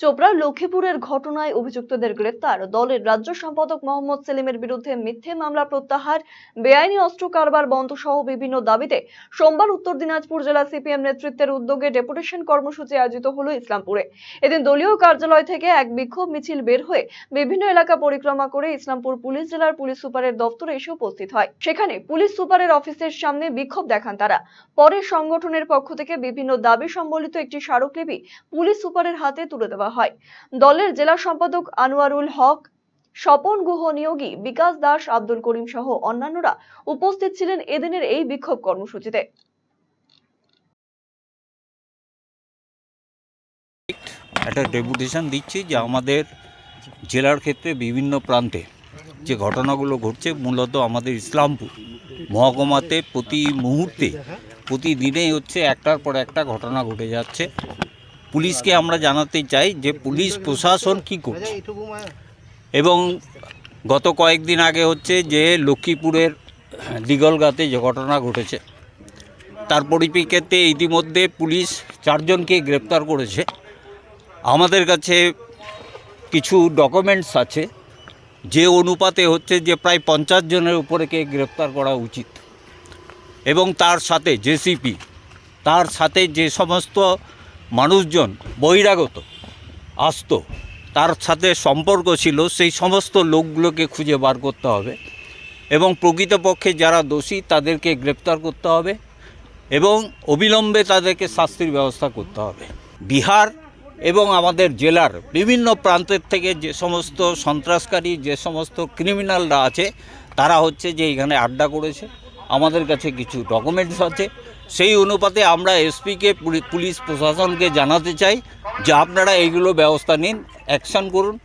চোপড়ার লক্ষ্মীপুরের ঘটনায় অভিযুক্তদের গ্রেপ্তার। দলের রাজ্য সম্পাদক মোহাম্মদ সেলিমের বিরুদ্ধে মিথ্যে মামলা প্রত্যাহার, বেআইনি অস্ত্র কারবার বন্ধ সহ বিভিন্ন দাবিতে সোমবার উত্তর দিনাজপুর জেলা সিপিএম নেতৃত্বের উদ্যোগে ডেপুটেশন কর্মসূচি আয়োজিত হলো ইসলামপুরে। এদিন দলীয় কার্যালয় থেকে এক বিক্ষোভ মিছিল বের হয়ে বিভিন্ন এলাকা পরিক্রমা করে ইসলামপুর পুলিশ জেলার পুলিশ সুপারের দপ্তরে এসে উপস্থিত হয়। সেখানে পুলিশ সুপারের অফিসের সামনে বিক্ষোভ দেখান তারা। পরে সংগঠনের পক্ষ থেকে বিভিন্ন দাবি সম্বলিত একটি স্মারকলিপি পুলিশ সুপারের হাতে তুলে দেওয়া হয়। দলের জেলা সম্পাদক আনোয়ারুল হক, স্বপন গুহ নিয়োগী বিকাশ দাস, আব্দুল করিম সহ অন্যান্যরা উপস্থিত ছিলেন এদিনের এই বিক্ষোভ কর্মসূচিতে। একটা ডেপুটেশন দিচ্ছি যে আমাদের জেলার ক্ষেত্রে বিভিন্ন প্রান্তে যে ঘটনাগুলো ঘটছে, মূলত আমাদের ইসলামপুর মহকুমাতে প্রতি মুহূর্তে, প্রতিদিনেই হচ্ছে একটার পর একটা ঘটনা ঘটে যাচ্ছে। পুলিশকে আমরা জানাতে চাই যে পুলিশ প্রশাসন কি করছে। এবং গত কয়েকদিন আগে হচ্ছে যে লক্ষ্মীপুরের দিগলগাতে যে ঘটনা ঘটেছে, তার পরিপ্রেক্ষিতে ইতিমধ্যে পুলিশ চারজনকে গ্রেপ্তার করেছে। আমাদের কাছে কিছু ডকুমেন্টস আছে, যে অনুপাতে হচ্ছে যে প্রায় পঞ্চাশ জনের উপরেকে গ্রেপ্তার করা উচিত। এবং তার সাথে জেসিপি, তার সাথে যে সমস্ত মানুষজন বহিরাগত, আসতো। তার সাথে সম্পর্ক ছিল, সেই সমস্ত লোকগুলোকে খুঁজে বার করতে হবে এবং প্রকৃতপক্ষে যারা দোষী তাদেরকে গ্রেপ্তার করতে হবে এবং অবিলম্বে তাদেরকে শাস্তির ব্যবস্থা করতে হবে। বিহার এবং আমাদের জেলার বিভিন্ন প্রান্তের থেকে যে সমস্ত সন্ত্রাসকারী, যে সমস্ত ক্রিমিনালরা আছে, তারা হচ্ছে যে এখানে আড্ডা করেছে। আমাদের কাছে কিছু ডকুমেন্টস আছে। সেই অনুপাতে আমরা এসপিকে, পুলিশ প্রশাসনকে জানাতে চাই যে আপনারা এইগুলো ব্যবস্থা নিন, অ্যাকশান করুন।